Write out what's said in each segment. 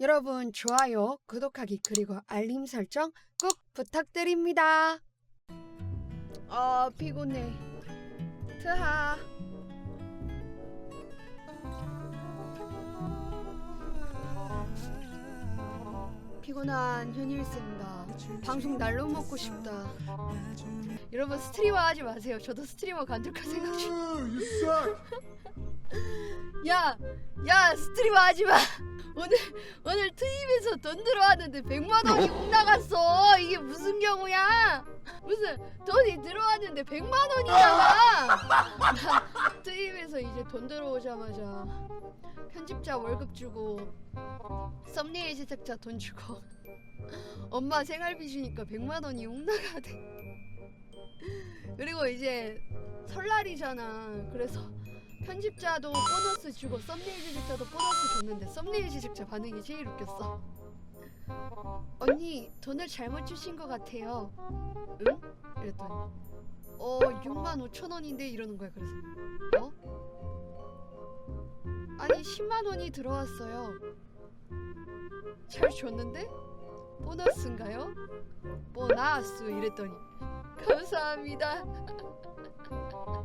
여러분 좋아요, 구독하기 그리고 알림 설정 꼭 부탁드립니다. 아 피곤해. 트하. 피곤한 현일쌤다. 방송 날로 먹고 싶다. 여러분 스트리머 하지 마세요. 저도 스트리머 간절할 생각 중. 야, 야 스트리머 하지 마. 오늘 오늘 트입에서 돈 들어왔는데 100만 원이 훅 나갔어. 이게 무슨 경우야? 무슨 돈이 들어왔는데 100만 원이 나가? 나 트입에서 이제 돈 들어오자마자 편집자 월급 주고 썸네일 제작자 돈 주고 엄마 생활비 주니까 100만 원이 훅 나가대. 그리고 이제 설날이잖아. 그래서 편집자도 보너스 주고 썸네일 제작자도 보너스 줬는데 썸네일 제작자 반응이 제일 웃겼어. 언니 돈을 잘못 주신 것 같아요. 응? 이랬더니 어 6만 5천 원인데 이러는 거야. 그래서 어? 아니 10만 원이 들어왔어요. 잘 줬는데 보너스인가요? 보너스 이랬더니 감사합니다.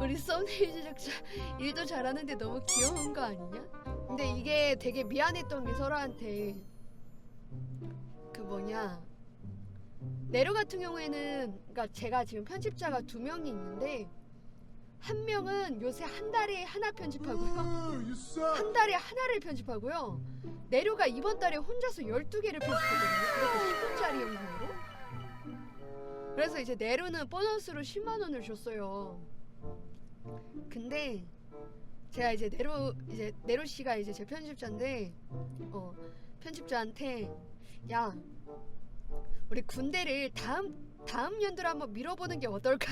우리 썸네일 제작자 일도 잘하는데 너무 귀여운 거 아니냐? 근데 이게 되게 미안했던 게 서로한테. 그 뭐냐? 네로 같은 경우에는 그러니까 제가 지금 편집자가 두 명이 있는데 한 명은 요새 한 달에 하나 편집하고요. suck. 한 달에 하나를 편집하고요. 네로가 이번 달에 혼자서 12개를 편집하거든요. 그것도 10분짜리 영상으로. 그래서 이제 네로는 보너스로 10만 원을 줬어요 근데 제가 이제 네로 이제 네로 씨가 이제 제 편집자인데 어 편집자한테 야 우리 군대를 다음 다음 연도로 한번 밀어보는 게 어떨까?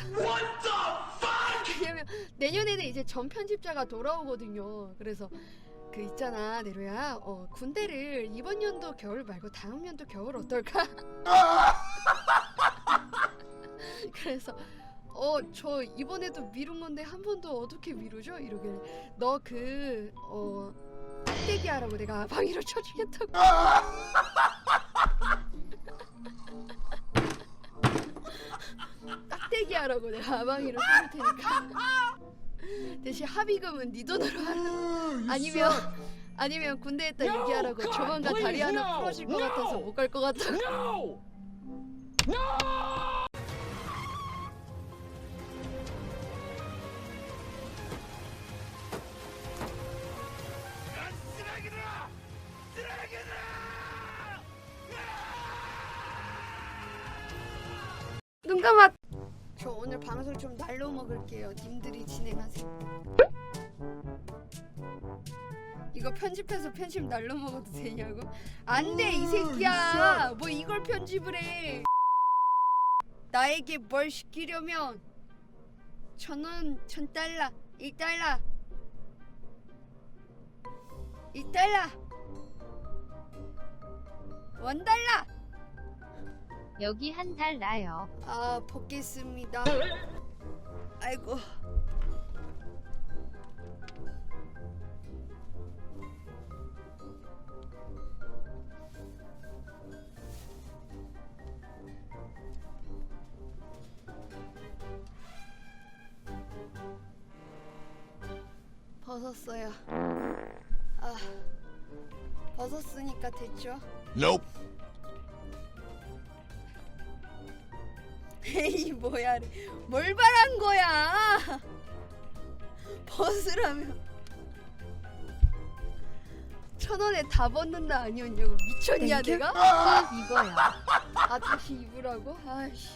왜냐면 내년에는 이제 전 편집자가 돌아오거든요. 그래서 그 있잖아 네로야 어 군대를 이번 연도 겨울 말고 다음 연도 겨울 어떨까? 그래서 어 저 이번에도 미룬 건데 한 번 더 어떻게 미루죠? 이러길래 너 그어 깍대기 하라고 내가 방위로 쳐주겠다고 깍대기 하라고 내가 아방이로 써줄 테니까 대신 합의금은 네 돈으로 하라 아니면. 아니면 군대에다 No! 얘기하라고 God, 조만간 다리 please, 하나 no! 부러질 것 No! 같아서 못 갈 것 같다 No! No! 눈 감아 저 오늘 방송 좀 날로 먹을게요. 님들이 진행하세요. 이거 편집해서 편집 날로 먹어도 되냐고? 안 돼 이 새끼야. 뭐 이걸 편집을 해. 나에게 뭘 시키려면? 천 원 천 달러 일 달러. 이 달러. 원 달러 여기 한 달 나요. 아 벗겠습니다 아이고 벗었어요 아 벗었으니까 됐죠 Nope. 에이 뭐야 뭘 바란 거야 벗으라며 천 원에 다 벗는다 아니었냐고 미쳤냐 땡큐. 내가? 꼭 입어요. 아 다시 입으라고? 아이씨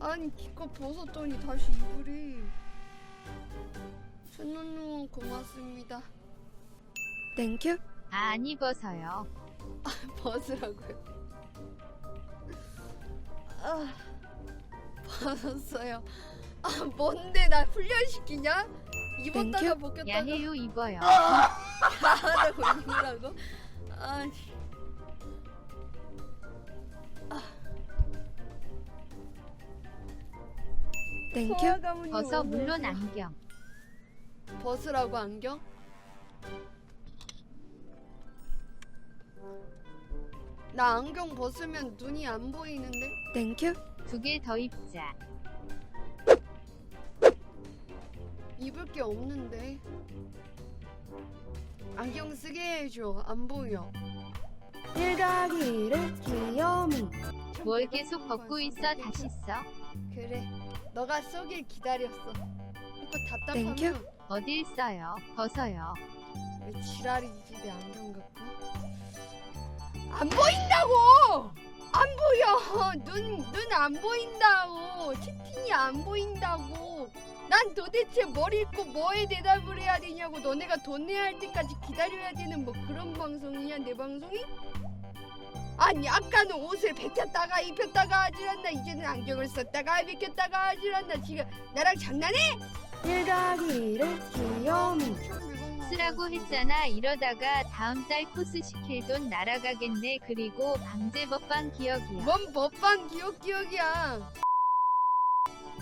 아니 기껏 벗었더니 다시 입으래 천원은 고맙습니다 땡큐 안 입어서요. 벗으라고요 아 벗었어요 아 뭔데 나 훈련시키냐? 입었다가 벗겼다가 야해요 입어요. 야하다고 입으라고? 아니 땡큐 벗어 물론 안경. 벗으라고 안경? 나 안경 벗으면 눈이 안 보이는데? 땡큐. 두 개 더 입자. 입을 게 없는데. 안경 쓰게 해줘. 안 보여. 일가기를 귀여미. 뭘 계속 벗고 있어 다시 써. 그래. 너가 쏘길 기다렸어. 이거 답답하면 땡큐. 어딜 써요? 벗어요. 왜 지랄이지 내 안경 갖고? 안 보인다고! 눈, 눈 안 보인다고! 채팅이 안 보인다고! 난 도대체 뭘 읽고 뭐에 대답을 해야 되냐고 너네가 돈 내야 할 때까지 기다려야 되는 뭐 그런 방송이냐 내 방송이? 아니 아까는 옷을 벗겼다가 입혔다가 하질 않나 이제는 안경을 썼다가 벗겼다가 하질 않나 지금 나랑 장난해? 일가기를 귀여 미 쓰라고 했잖아. 이러다가 다음 달 코스 시킬 돈 날아가겠네. 그리고 방제 법방 기억이야. 뭔 법방 기억 기억이야.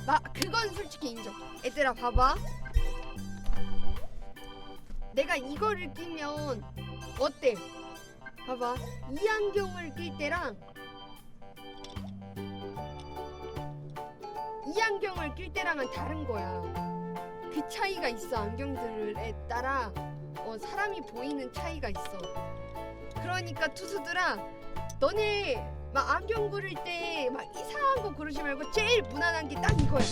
마 그건 솔직히 인정. 얘들아 봐봐. 내가 이거를 끼면 어때? 봐봐. 이 안경을 낄 때랑 이 안경을 낄 때랑은 다른 거야. 그 차이가 있어 안경들에 따라 어, 사람이 보이는 차이가 있어. 그러니까 투수들아 너네 막 안경 고를 때 막 이상한 거 고르지 말고 제일 무난한 게 딱 이거야.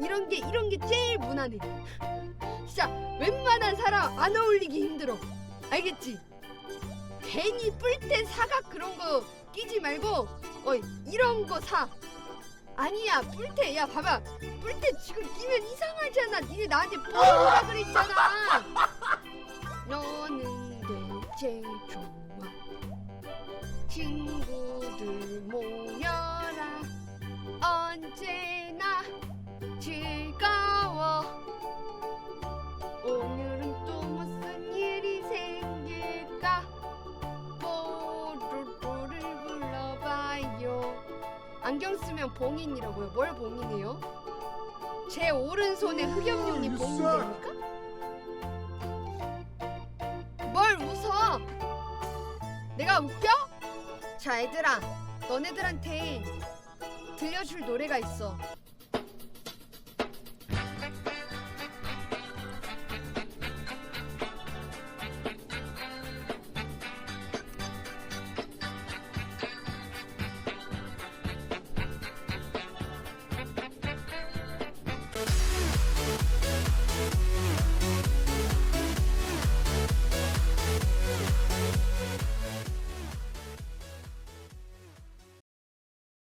이런 게 이런 게 제일 무난해. 진짜 웬만한 사람 안 어울리기 힘들어. 알겠지? 괜히 뿔테 사각 그런 거 끼지 말고 어 이런 거 사. 아니야 뿔테 야 봐봐 뿔테 지금 끼면 이상하잖아. 니네 나한테 뽀라 그랬잖아. 너는 대체 좋아. 친구들 모 안경 쓰면 봉인이라고요 뭘 봉인해요? 제 오른손에 흑염룡이 You 봉인됩니까? 뭘 웃어? 내가 웃겨? 자 얘들아 너네들한테 들려줄 노래가 있어